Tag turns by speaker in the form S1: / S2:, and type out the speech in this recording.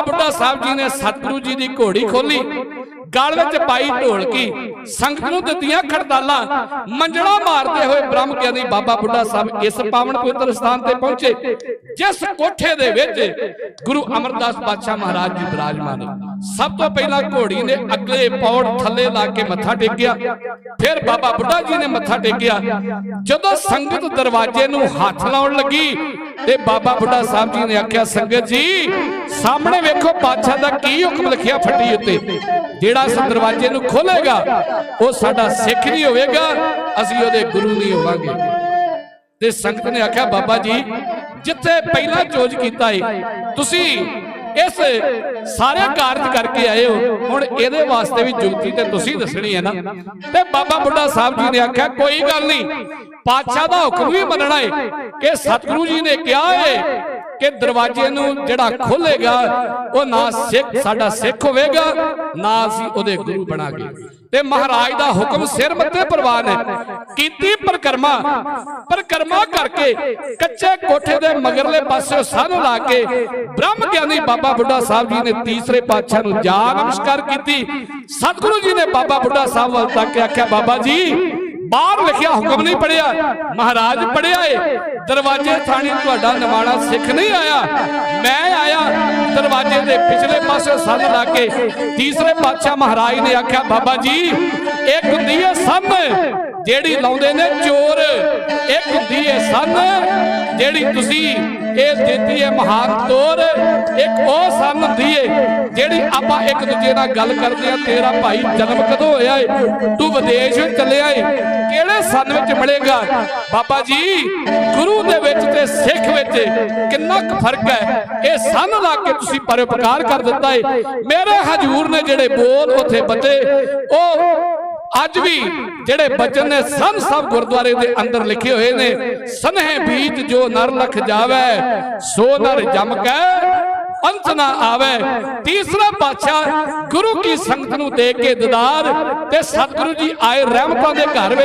S1: ਬਾਬਾ ਬੁੱਢਾ ਸਾਹਿਬ ਜੀ ਨੇ ਸਤਿਗੁਰੂ ਜੀ ਦੀ ਘੋੜੀ ਖੋਲੀ। ਗਲ ਵਿੱਚ ਪਾਈ ਢੋਲਕੀ, ਸੰਗਤ ਨੂੰ ਦਿੱਤੀਆਂ ਖੜਦਾਲਾਂ ਮੰਜਣਾ ਮਾਰਦੇ ਹੋਏ ਬ੍ਰਹਮ ਗਿਆਨੀ ਬਾਬਾ ਬੁੱਢਾ ਸਾਹਿਬ ਇਸ ਪਾਵਨ ਪਵਿੱਤਰ ਸਥਾਨ ਤੇ ਪਹੁੰਚੇ, ਜਿਸ ਕੋਠੇ ਦੇ ਵਿੱਚ ਗੁਰੂ ਅਮਰਦਾਸ ਪਾਤਸ਼ਾਹ ਮਹਾਰਾਜ ਜੀ ਬਿਰਾਜਮਾਨ ਨੇ। ਸਭ ਤੋਂ ਪਹਿਲਾਂ ਘੋੜੀ ਨੇ ਅਗਲੇ ਪੌੜ ਥੱਲੇ ਲਾ ਕੇ ਮੱਥਾ ਟੇਕਿਆ, ਫਿਰ ਬਾਬਾ ਬੁੱਢਾ ਜੀ ਨੇ ਮੱਥਾ ਟੇਕਿਆ। ਜਦੋਂ ਸੰਗਤ ਦਰਵਾਜ਼ੇ ਨੂੰ ਹੱਥ ਲਾਉਣ ਲੱਗੀ ਤੇ ਬਾਬਾ ਬੁੱਢਾ ਸਾਹਿਬ ਜੀ ਨੇ ਆਖਿਆ, ਸੰਗਤ ਜੀ, ਸਾਹਮਣੇ ਵੇਖੋ ਪਾਤਸ਼ਾਹ ਦਾ ਕੀ ਹੁਕਮ ਲਿਖਿਆ ਫੱਟੀ ਉੱਤੇ। ਜਿਹੜਾ ਇਸ ਦਰਵਾਜ਼ੇ ਨੂੰ ਖੋਲੇਗਾ, ਉਹ ਸਾਡਾ ਸਿੱਖ ਨਹੀਂ ਹੋਵੇਗਾ, ਅਸੀਂ ਉਹਦੇ ਗੁਰੂ ਨਹੀਂ ਹੋਵਾਂਗੇ। ਤੇ ਸੰਗਤ ਨੇ ਆਖਿਆ, ਬਾਬਾ ਜੀ, ਜਿੱਥੇ ਪਹਿਲਾਂ ਚੋਜ ਕੀਤਾ ਏ, ਤੁਸੀਂ ਇਸ ਸਾਰੇ ਕਾਰਜ ਕਰਕੇ ਆਏ ਹੋ। ਹੁਣ ਇਹਦੇ ਵਾਸਤੇ ਵੀ ਜੁਗਤੀ ਤੇ ਤੁਸੀਂ ਦੱਸਣੀ ਹੈ ਨਾ। ਤੇ ਬਾਬਾ ਬੁੱਢਾ ਸਾਹਿਬ ਜੀ ਨੇ ਆਖਿਆ, ਕੋਈ ਗੱਲ ਨਹੀਂ। ਪਾਤਸ਼ਾਹ ਦਾ ਹੁਕਮ ਵੀ ਮੰਨਣਾ ਏ ਕਿ ਸਤਿਗੁਰੂ ਜੀ ਨੇ ਕਿਹਾ ਹੈ ਕਿ ਦਰਵਾਜ਼ੇ ਨੂੰ ਜਿਹੜਾ ਖੋਲੇਗਾ, ਉਹ ਨਾ ਸਿੱਖ ਸਾਡਾ ਸਿੱਖ ਹੋਵੇਗਾ, ਨਾ ਅਸੀਂ ਉਹਦੇ ਗੁਰੂ ਬਣਾਂਗੇ। ਤੇ ਮਹਾਰਾਜ ਦਾ ਹੁਕਮ ਸਿਰ ਮੱਥੇ ਪ੍ਰਵਾਨ ਹੈ ਕੀਤੀ ਪਰਕਰਮਾ ਪਰਕਰਮਾ ਕਰਕੇ ਕੱਚੇ ਕੋਠੇ ਦੇ ਮਗਰਲੇ ਪਾਸੇ ਸੰਨ ਲਾ ਕੇ ਬ੍ਰਹਮ ਗਿਆਨੀ ਬਾਬਾ ਬੁੱਢਾ ਸਾਹਿਬ ਜੀ ਨੇ ਤੀਸਰੇ ਪਾਤਸ਼ਾਹ ਨੂੰ ਜਾ ਨਮਸਕਾਰ ਕੀਤੀ। ਸਤਿਗੁਰੂ ਜੀ ਨੇ ਬਾਬਾ ਬੁੱਢਾ ਸਾਹਿਬ ਵੱਲ ਤੱਕ ਆਖਿਆ, ਬਾਬਾ ਜੀ ਬਾਹਰ ਲਿਖਿਆ ਹੁਕਮ ਨਹੀਂ ਪੜਿਆ। ਮਹਾਰਾਜ ਪੜਿਆ ਏ। ਦਰਵਾਜ਼ੇ ਥਾਣੀ ਤੁਹਾਡਾ ਨਿਵਾਣਾ ਸਿੱਖ ਨਹੀਂ ਆਇਆ। ਮੈਂ ਆਇਆ ਦਰਵਾਜ਼ੇ ਦੇ ਪਿਛਲੇ ਪਾਸੇ ਸੰਨ ਲਾ ਕੇ। ਤੀਸਰੇ ਪਾਤਸ਼ਾਹ ਮਹਾਰਾਜ ਨੇ ਆਖਿਆ ਬਾਬਾ ਜੀ ਇੱਕ ਹੁੰਦੀ ਏ ਸੰਨ। ਜਿਹੜੀ ਲਾਉਂਦੇ ਨੇ ਚੋਰ, ਇੱਕ ਹੁੰਦੀ ਏ ਸੰਨ, ਜਿਹੜੀ ਤੁਸੀਂ ਇਹ ਦਿੱਤੀ ਏ ਮਹਾਨ ਤੋਰ, ਇੱਕ ਉਹ ਸੰਨ ਹੁੰਦੀ ਏ ਜਿਹੜੀ ਆਪਾਂ ਇੱਕ ਦੂਜੇ ਨਾਲ ਗੱਲ ਕਰਦੇ ਆ, ਤੇਰਾ ਭਾਈ ਜਨਮ ਕਦੋਂ ਹੋਇਆ ਏ? ਤੂੰ ਵਿਦੇਸ਼ ਵਿੱਚ ਚੱਲਿਆ ਏ। ਕਿਹੜੇ ਸੰਨ ਵਿੱਚ ਮਿਲੇਗਾ? ਬਾਬਾ ਜੀ, ਗੁਰੂ ਦੇ ਵਿੱਚ ਤੇ ਸਿੱਖ ਵਿੱਚ ਕਿੰਨਾ ਕੁ ਫ਼ਰਕ ਹੈ? ਇਹ ਸੰਨ ਲਾ ਕੇ ਤੁਸੀਂ ਪਰਉਪਕਾਰ ਕਰ ਦਿੱਤਾ ਏ। ਮੇਰੇ ਹਜੂਰ ਨੇ ਜਿਹੜੇ ਬੋਲ ਉੱਥੇ ਬੱਤੇ ਉਹ ਅੱਜ ਵੀ ਜਿਹੜੇ ਬਚਨ ਨੇ ਸਨ ਸਭ ਗੁਰਦੁਆਰੇ ਦੇ ਅੰਦਰ ਲਿਖੇ ਹੋਏ ਨੇ, ਸਨਹਿ ਬੀਜ ਜੋ ਨਰ ਲਖ ਜਾਵੇ, ਸੋ ਨਰ ਜਮ ਕੈ, ਅੰਤ ਨਾ ਆਵੇ। ਤੀਸਰਾ ਪਾਤਸ਼ਾਹ ਗੁਰੂ ਕੀ ਸੰਗਤ ਨੂੰ ਦੇ ਕੇ ਦਿਦਾਰ ਤੇ ਸਤਿਗੁਰੂ ਜੀ ਆਏ ਰਹਿਮਤਾਂ ਦੇ ਘਰ ਵਿੱਚ।